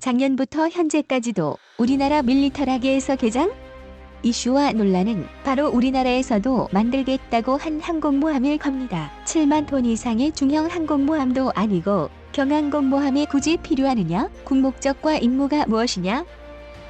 작년부터 현재까지도 우리나라 밀리터라계에서 개장? 이슈와 논란은 바로 우리나라에서도 만들겠다고 한 항공모함일 겁니다. 7만 톤 이상의 중형 항공모함도 아니고 경항공모함이 굳이 필요하느냐? 군목적과 임무가 무엇이냐?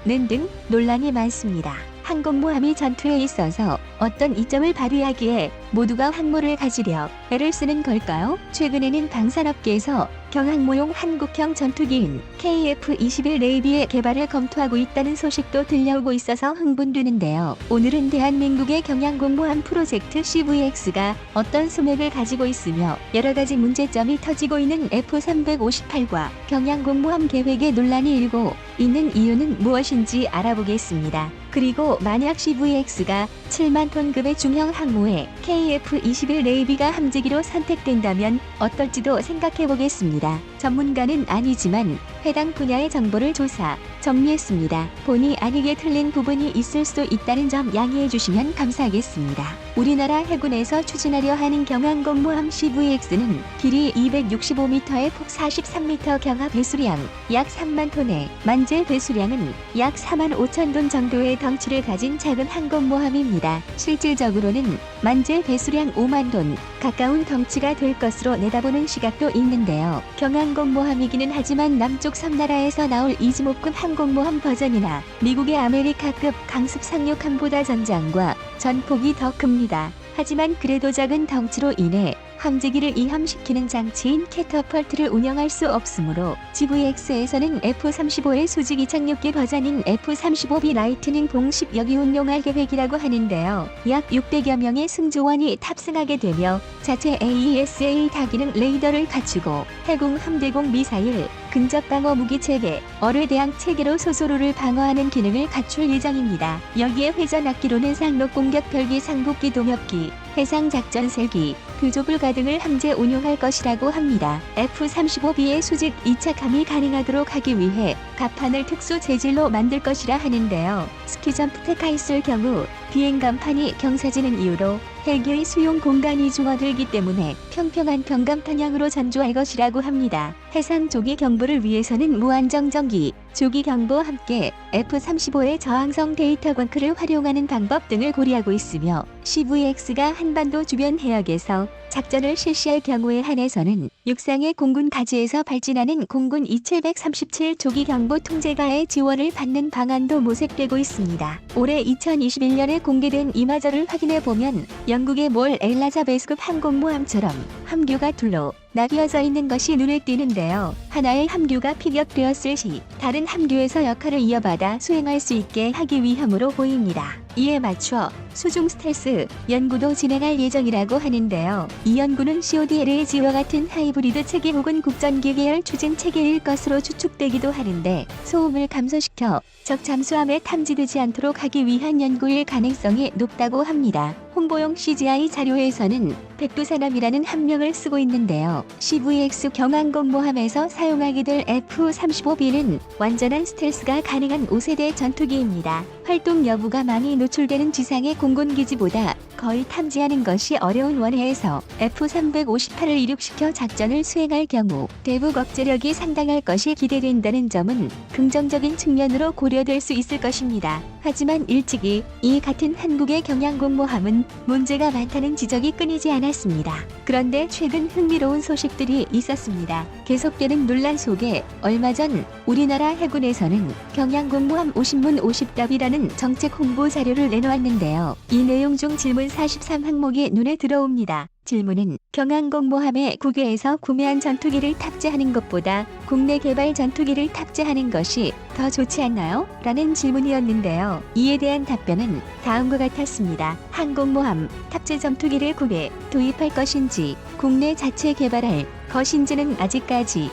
는등 논란이 많습니다. 항공모함이 전투에 있어서 어떤 이점을 발휘하기에 모두가 항모를 가지려 애를 쓰는 걸까요? 최근에는 방산업계에서 경항모용 한국형 전투기인 KF-21 레이비의 개발을 검토하고 있다는 소식도 들려오고 있어서 흥분되는데요. 오늘은 대한민국의 경항공모함 프로젝트 CVX가 어떤 소맥을 가지고 있으며 여러 가지 문제점이 터지고 있는 F-358과 경항공모함 계획의 논란이 일고 있는 이유는 무엇인지 알아보겠습니다. 그리고 만약 CVX가 7만 톤급의 중형 항모에 KF-21 레이비가 함재기로 선택된다면 어떨지도 생각해 보겠습니다. 전문가는 아니지만 해당 분야의 정보를 조사, 정리했습니다. 본의 아니게 틀린 부분이 있을 수 있다는 점 양해해 주시면 감사하겠습니다. 우리나라 해군에서 추진하려 하는 경항공모함 CVX는 길이 265m에 폭 43m 경하 배수량 약 3만 톤에 만재 배수량은 약 4만 5천 톤 정도의 덩치를 가진 작은 항공모함입니다. 실질적으로는 만재 배수량 5만 톤 가까운 덩치가 될 것으로 내다보는 시각도 있는데요. 경항공모함이기는 하지만 남쪽 섬나라에서 나올 이즈모급 항공모함 버전이나 미국의 아메리카급 강습 상륙함보다 전장과 전폭이 더 큽니다. 하지만 그래도 작은 덩치로 인해 함재기를 이함시키는 장치인 캐터펄트를 운영할 수 없으므로 GVX에서는 F-35의 수직 이착륙기 버전인 F-35B 라이트닝 공식 여기 운용할 계획이라고 하는데요. 약 600여 명의 승조원이 탑승하게 되며 자체 AESA 타기능 레이더를 갖추고 해공 함대공 미사일, 근접 방어 무기 체계, 어뢰 대항 체계로 소소로를 방어하는 기능을 갖출 예정입니다. 여기에 회전 악기로는 상록 공격 별기 상복기 동엽기, 해상 작전 셀기, 교조불가 등을 함재 운용할 것이라고 합니다. F-35B의 수직 이착함이 가능하도록 하기 위해 갑판을 특수 재질로 만들 것이라 하는데요. 스키점프 테카 있을 경우 비행 간판이 경사지는 이유로 헬기의 수용 공간이 줄어들기 때문에 평평한 경감 편향으로 전조할 것이라고 합니다. 해상 조기 경보를 위해서는 무한정 전기, 조기 경보와 함께 F-35의 저항성 데이터 광크를 활용하는 방법 등을 고려하고 있으며 CVX가 한반도 주변 해역에서 작전을 실시할 경우에 한해서는 육상의 공군 가지에서 발진하는 공군 2737 조기 경보 통제가의 지원을 받는 방안도 모색되고 있습니다. 올해 2021년에 공개된 이마저를 확인해 보면 영국의 몰 엘라자베스급 항공모함처럼 함교가 둘로 나뉘어져 있는 것이 눈에 띄는데요. 하나의 함교가 피격되었을 시 다른 함교에서 역할을 이어받아 수행할 수 있게 하기 위함으로 보입니다. 이에 맞춰 수중 스텔스 연구도 진행할 예정이라고 하는데요. 이 연구는 CODLAG와 같은 하이브 리드 체계 혹은 국전기 계열 추진 체계일 것으로 추측되기도 하는데 소음을 감소시켜 적 잠수함에 탐지되지 않도록 하기 위한 연구일 가능성이 높다고 합니다. 홍보용 CGI 자료에서는 백두산함이라는 함명을 쓰고 있는데요. CVX 경항공모함에서 사용하게 될 F-35B는 완전한 스텔스가 가능한 5세대 전투기입니다. 활동 여부가 많이 노출되는 지상의 공군기지보다 거의 탐지하는 것이 어려운 원해에서 F-358을 이륙시켜 작전을 수행할 경우 대북 억제력이 상당할 것이 기대된다는 점은 긍정적인 측면으로 고려될 수 있을 것입니다. 하지만 일찍이 이 같은 한국의 경양공모함은 문제가 많다는 지적이 끊이지 않았습니다. 그런데 최근 흥미로운 소식들이 있었습니다. 계속되는 논란 속에 얼마 전 우리나라 해군에서는 경양공모함 50문 50답이라는 정책 홍보 자료를 내놓았는데요. 이 내용 중 질문 43 항목이 눈에 들어옵니다. 질문은 경항공모함에 국외에서 구매한 전투기를 탑재하는 것보다 국내 개발 전투기를 탑재하는 것이 더 좋지 않나요? 라는 질문이었는데요. 이에 대한 답변은 다음과 같았습니다. 항공모함 탑재 전투기를 구매, 도입할 것인지 국내 자체 개발할 것인지는 아직까지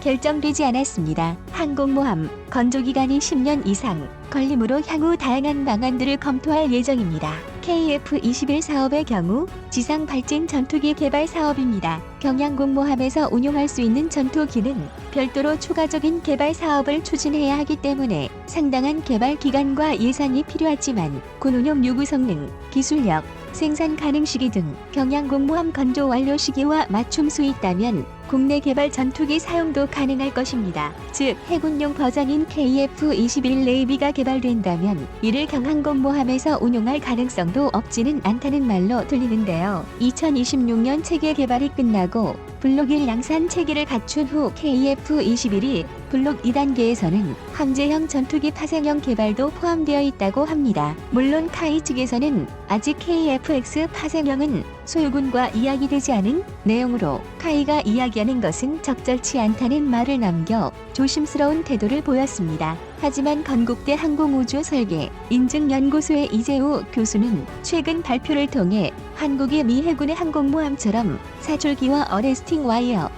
결정되지 않았습니다. 항공모함 건조기간이 10년 이상 걸림으로 향후 다양한 방안들을 검토할 예정입니다. KF-21 사업의 경우 지상 발진 전투기 개발 사업입니다. 경양공모함에서 운용할 수 있는 전투기는 별도로 추가적인 개발 사업을 추진해야 하기 때문에 상당한 개발 기간과 예산이 필요하지만 군 운용 요구 성능, 기술력, 생산 가능 시기 등 경양공모함 건조 완료 시기와 맞춤 수 있다면 국내 개발 전투기 사용도 가능할 것입니다. 즉 해군용 버전인 KF-21 레이비가 개발된다면 이를 경항공모함에서 운용할 가능성도 없지는 않다는 말로 들리는데요. 2026년 체계 개발이 끝나고 블록 1 양산 체계를 갖춘 후 KF-21이 블록 2단계에서는 황제형 전투기 파생형 개발도 포함되어 있다고 합니다. 물론 카이 측에서는 아직 KF-X 파생형은 소유군과 이야기되지 않은 내용으로 카이가 이야기하는 것은 적절치 않다는 말을 남겨 조심스러운 태도를 보였습니다. 하지만 건국대 항공우주 설계 인증연구소의 이재우 교수는 최근 발표를 통해 한국이 미 해군의 항공모함처럼 사줄기와 어레스팅 와이어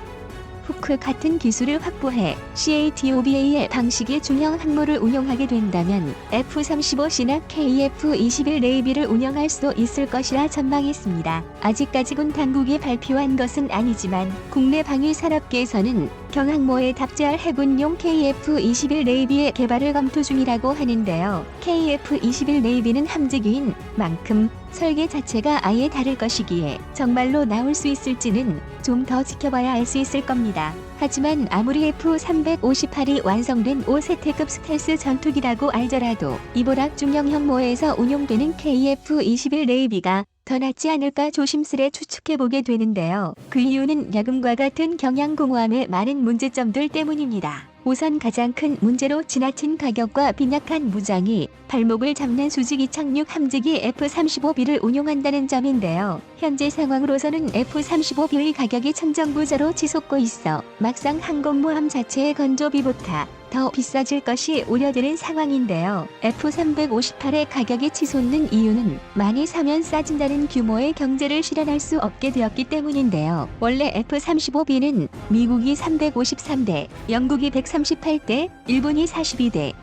후크 같은 기술을 확보해 CATOBA의 방식의 중형 항모를 운용하게 된다면 F-35C나 KF-21 레이비를 운영할 수도 있을 것이라 전망했습니다. 아직까지 군 당국이 발표한 것은 아니지만 국내 방위 산업계에서는 경항모에 답재할 해군용 KF-21 레이비의 개발을 검토 중이라고 하는데요. KF-21 레이비는 함재기인 만큼 설계 자체가 아예 다를 것이기에 정말로 나올 수 있을지는 좀 더 지켜봐야 알 수 있을 겁니다. 하지만 아무리 F-358이 완성된 5세태급 스텔스 전투기라고 알더라도 이보락 중형 형모에서 운용되는 KF-21 레이비가 더 낫지 않을까 조심스레 추측해보게 되는데요. 그 이유는 야금과 같은 경양공호함의 많은 문제점들 때문입니다. 우선 가장 큰 문제로 지나친 가격과 빈약한 무장이 발목을 잡는 수직 이 착륙 함재기 F-35B를 운용한다는 점인데요. 현재 상황으로서는 F-35B의 가격이 천정부저로 치솟고 있어 막상 항공모함 자체의 건조비보다 더 비싸질 것이 우려되는 상황인데요. F-358의 가격이 치솟는 이유는 많이 사면 싸진다는 규모의 경제를 실현할 수 없게 되었기 때문인데요. 원래 F-35B는 미국이 353대, 영국이 138대, 일본이 42대,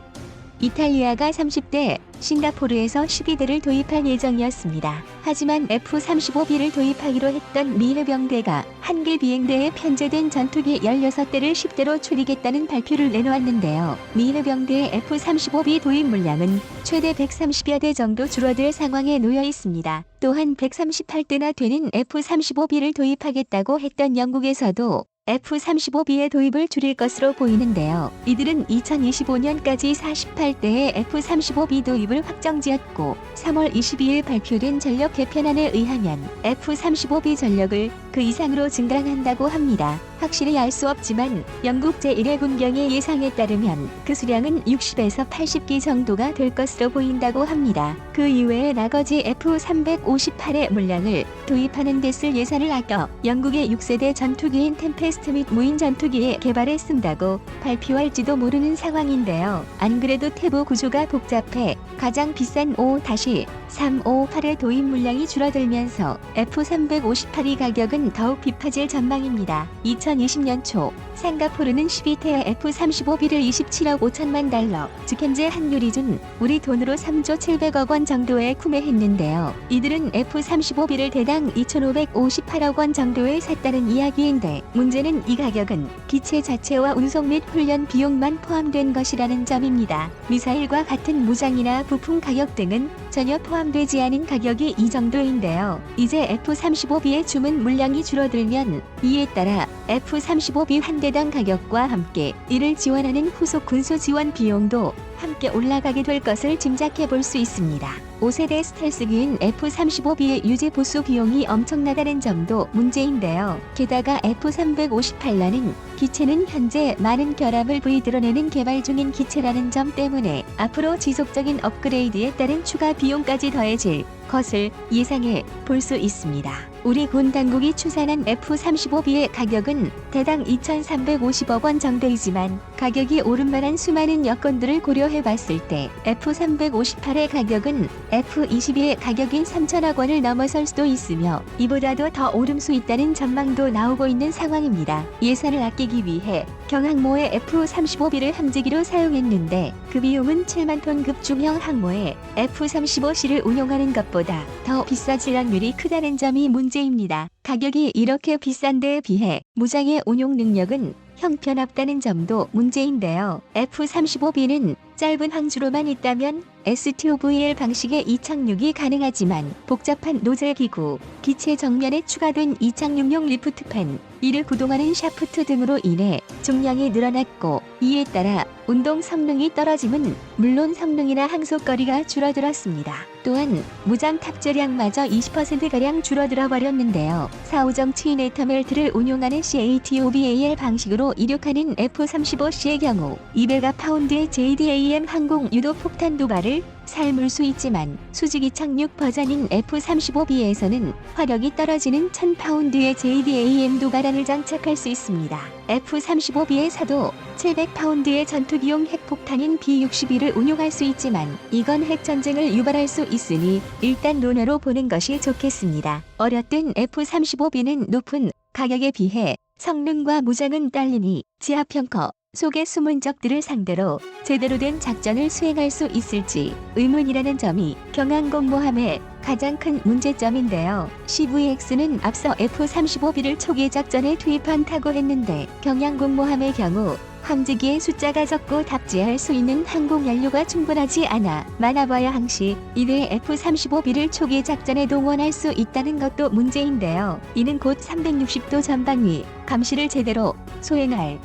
이탈리아가 30대, 싱가포르에서 12대를 도입할 예정이었습니다. 하지만 F-35B를 도입하기로 했던 미 해병대가 한길 비행대에 편제된 전투기 16대를 10대로 줄이겠다는 발표를 내놓았는데요. 미 해병대의 F-35B 도입 물량은 최대 130여 대 정도 줄어들 상황에 놓여 있습니다. 또한 138대나 되는 F-35B를 도입하겠다고 했던 영국에서도 F-35B의 도입을 줄일 것으로 보이는데요. 이들은 2025년까지 48대의 F-35B 도입을 확정지었고 3월 22일 발표된 전력 개편안에 의하면 F-35B 전력을 그 이상으로 증강한다고 합니다. 확실히 알 수 없지만 영국 제1의 군경의 예상에 따르면 그 수량은 60에서 80기 정도가 될 것으로 보인다고 합니다. 그 이외에 나머지 F-358의 물량을 도입하는 데 쓸 예산을 아껴 영국의 6세대 전투기인 템페스 트 및 무인 전투기의 개발에 쓴다고 발표할지도 모르는 상황인데요. 안 그래도 태보 구조가 복잡해 가장 비싼 5-358의 도입 물량이 줄어들면서 F-358이 가격은 더욱 비파질 전망입니다. 2020년 초 싱가포르는 12태의 F-35B를 27억 5천만 달러, 즉 현재 환율 기준 우리 돈으로 3조 700억 원 정도에 구매했는데요. 이들은 F-35B를 대당 2,558억 원 정도에 샀다는 이야기인데 문제는 이 가격은 기체 자체와 운송 및 훈련 비용만 포함된 것이라는 점입니다. 미사일과 같은 무장이나 부품 가격 등은 전혀 포함되지 않은 가격이 이 정도인데요. 이제 F-35B의 주문 물량이 줄어들면 이에 따라 F-35B 한 대당 가격과 함께 이를 지원하는 후속 군수 지원 비용도 함께 올라가게 될 것을 짐작해 볼 수 있습니다. 5세대 스텔스기인 F-35B의 유지 보수 비용이 엄청나다는 점도 문제인데요. 게다가 F-358라는 기체는 현재 많은 결함을 부이 드러내는 개발 중인 기체라는 점 때문에 앞으로 지속적인 업그레이드에 따른 추가 비용까지 더해질 것을 예상해 볼 수 있습니다. 우리 군 당국이 추산한 F-35B의 가격은 대당 2,350억 원 정도이지만 가격이 오른 만한 수많은 여건들을 고려해 봤을 때 F-358의 가격은 F-22의 가격인 3천억 원을 넘어설 수도 있으며 이보다도 더 오름 수 있다는 전망도 나오고 있는 상황입니다. 예산을 아끼기 위해 경항모의 F-35B를 함재기로 사용했는데 그 비용은 7만 톤급 중형 항모에 F-35C를 운용하는 것보다 더 비싸질 확률이 크다는 점이 문제입니다. 가격이 이렇게 비싼 데에 비해 무장의 운용 능력은 형편없다는 점도 문제인데요. F-35B는 짧은 항주로만 있다면 STOVL 방식의 이착륙이 가능하지만 복잡한 노즐 기구, 기체 정면에 추가된 이착륙용 리프트팬, 이를 구동하는 샤프트 등으로 인해 중량이 늘어났고 이에 따라 운동 성능이 떨어짐은 물론 성능이나 항속거리가 줄어들었습니다. 또한 무장 탑재량마저 20%가량 줄어들어 버렸는데요. 4호정 트위네터멜트를 운용하는 CATOBAL 방식으로 이륙하는 F-35C의 경우 200가 파운드의 JDAM 항공 유도 폭탄 도발을 삶을 수 있지만 수직이 착륙 버전인 F-35B에서는 화력이 떨어지는 1000파운드의 JDAM 도발안을 장착할 수 있습니다. F-35B에서도 700파운드의 전투기용 핵폭탄인 B-62를 운용할 수 있지만 이건 핵전쟁을 유발할 수 있으니 일단 논어로 보는 것이 좋겠습니다. 어렸든 F-35B는 높은 가격에 비해 성능과 무장은 딸리니 지하평커 속의 숨은 적들을 상대로 제대로 된 작전을 수행할 수 있을지 의문이라는 점이 경항공모함의 가장 큰 문제점인데요. CVX는 앞서 F-35B를 초기 작전에 투입한다고 했는데 경양공모함의 경우 함재기의 숫자가 적고 답지할 수 있는 항공 연료가 충분하지 않아 많아봐야 항시 이외 F-35B를 초기 작전에 동원할 수 있다는 것도 문제인데요. 이는 곧 360도 전방위 감시를 제대로 소행할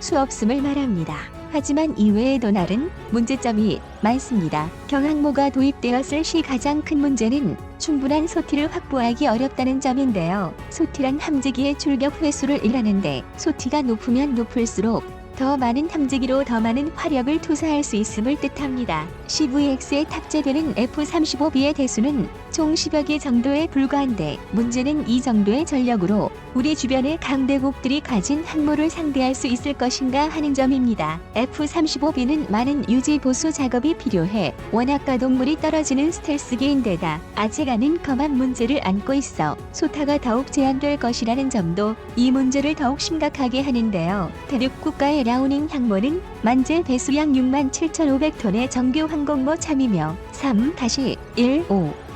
수 없음을 말합니다. 하지만 이외에도 다른 문제점이 많습니다. 경항모가 도입되었을 시 가장 큰 문제는 충분한 소티를 확보하기 어렵다는 점인데요. 소티란 함재기의 출격 횟수를 일하는데 소티가 높으면 높을수록 더 많은 함재기로 더 많은 화력을 투사할 수 있음을 뜻합니다. CVX에 탑재되는 F-35B의 대수는 총 10여 개 정도에 불과한데 문제는 이 정도의 전력으로 우리 주변의 강대국들이 가진 항모를 상대할 수 있을 것인가 하는 점입니다. F-35B는 많은 유지 보수 작업이 필요해 워낙 가동물이 떨어지는 스텔스기인데다 아직 아는 검한 문제를 안고 있어 소타가 더욱 제한될 것이라는 점도 이 문제를 더욱 심각하게 하는데요. 대륙 국가의 라우닝 항모는 만재 배수량 6만 7,500톤의 정규 항공모 참이며 3-1-5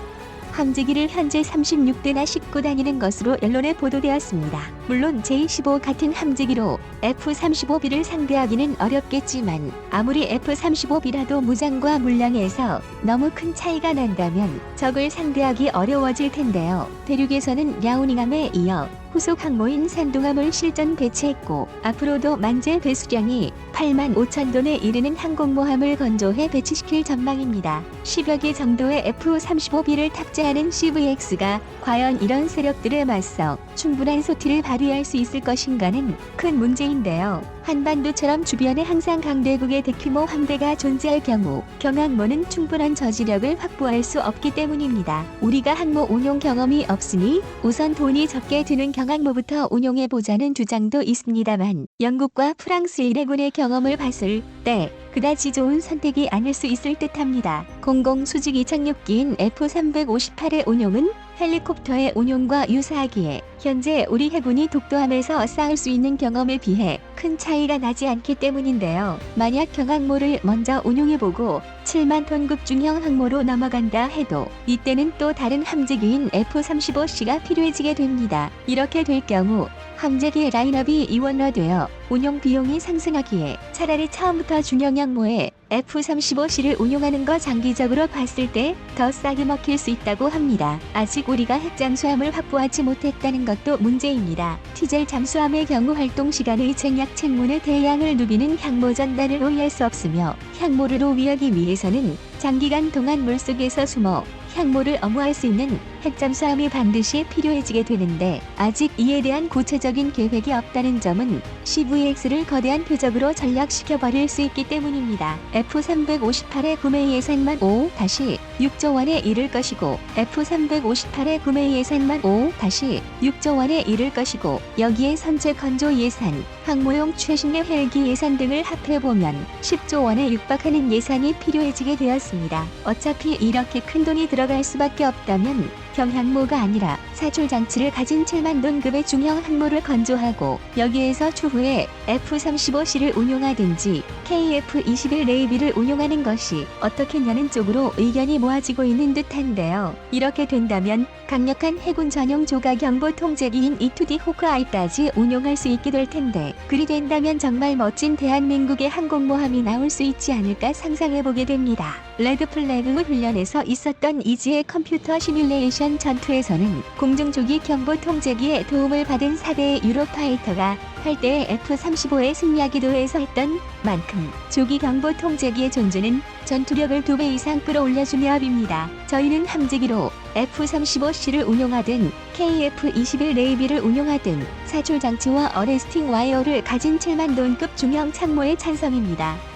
함재기를 현재 36대나 싣고 다니는 것으로 언론에 보도되었습니다. 물론 J-15 같은 함재기로 F-35B를 상대하기는 어렵겠지만 아무리 F-35B라도 무장과 물량에서 너무 큰 차이가 난다면 적을 상대하기 어려워질 텐데요. 대륙에서는 야오닝함에 이어 후속 항모인 산둥함을 실전 배치했고 앞으로도 만재 배수량이 8만 5천 톤에 이르는 항공모함을 건조해 배치시킬 전망입니다. 10여 개 정도의 F-35B를 탑재하는 CVX가 과연 이런 세력들에 맞서 충분한 소티를 발휘할 수 있을 것인가는 큰 문제인데요. 한반도처럼 주변에 항상 강대국의 대규모 함대가 존재할 경우 경항모는 충분한 저지력을 확보할 수 없기 때문입니다. 우리가 항모 운용 경험이 없으니 우선 돈이 적게 드는 경항모부터 운용해 보자는 주장도 있습니다만 영국과 프랑스 일해군의 경험을 봤을 때 그다지 좋은 선택이 아닐 수 있을 듯합니다. 공공 수직 이착륙기인 F-358의 운용은 헬리콥터의 운용과 유사하기에 현재 우리 해군이 독도함에서 쌓을 수 있는 경험에 비해 큰 차이가 나지 않기 때문인데요. 만약 경항모를 먼저 운용해보고 7만 톤급 중형 항모로 넘어간다 해도 이때는 또 다른 함재기인 F-35C가 필요해지게 됩니다. 이렇게 될 경우 함재기 라인업이 이원화되어 운용 비용이 상승하기에 차라리 처음부터 중형 항모에 F-35C를 운용하는 거 장기적으로 봤을 때 더 싸게 먹힐 수 있다고 합니다. 아직 우리가 핵 잠수함을 확보하지 못했다는 것도 문제입니다. 티젤 잠수함의 경우 활동 시간의 쟁약 책문의 대양을 누비는 향모 전단을 로위할 수 없으며 향모를 로위하기 위해서는 장기간 동안 물속에서 숨어 향모를 엄호할 수 있는 핵잠수함이 반드시 필요해지게 되는데 아직 이에 대한 구체적인 계획이 없다는 점은 CVX를 거대한 표적으로 전락시켜 버릴 수 있기 때문입니다. F-358의 구매 예산만 5-6조 원에 이를 것이고 F-358의 구매 예산만 5-6조 원에 이를 것이고 여기에 선체 건조 예산, 항모용 최신의 헬기 예산 등을 합해보면 10조 원에 육박하는 예산이 필요해지게 되었습니다. 어차피 이렇게 큰 돈이 들어갈 수밖에 없다면 경항모가 아니라 사출 장치를 가진 7만 톤급의 중형 항모를 건조하고 여기에서 추후에 F-35C를 운용하든지 KF-21 레이비를 운용하는 것이 어떻겠냐는 쪽으로 의견이 모아지고 있는 듯한데요. 이렇게 된다면 강력한 해군 전용 조가 경보 통제기인 E2D 호크아이까지 운용할 수 있게 될 텐데 그리 된다면 정말 멋진 대한민국의 항공모함이 나올 수 있지 않을까 상상해보게 됩니다. 레드 플래그 훈련에서 있었던 이지의 컴퓨터 시뮬레이션 전투에서는 공중조기 경보 통제기의 도움을 받은 4대의 유로파이터가 8대의 F-35의 승리하기도에서 했던 만큼 조기 경보 통제기의 존재는 전투력을 2배 이상 끌어올려주며 봅니다. 저희는 함재기로 F-35C를 운용하든 KF-21 레이비를 운용하든 사출 장치와 어레스팅 와이어를 가진 7만 돈급 중형 창모의 찬성입니다.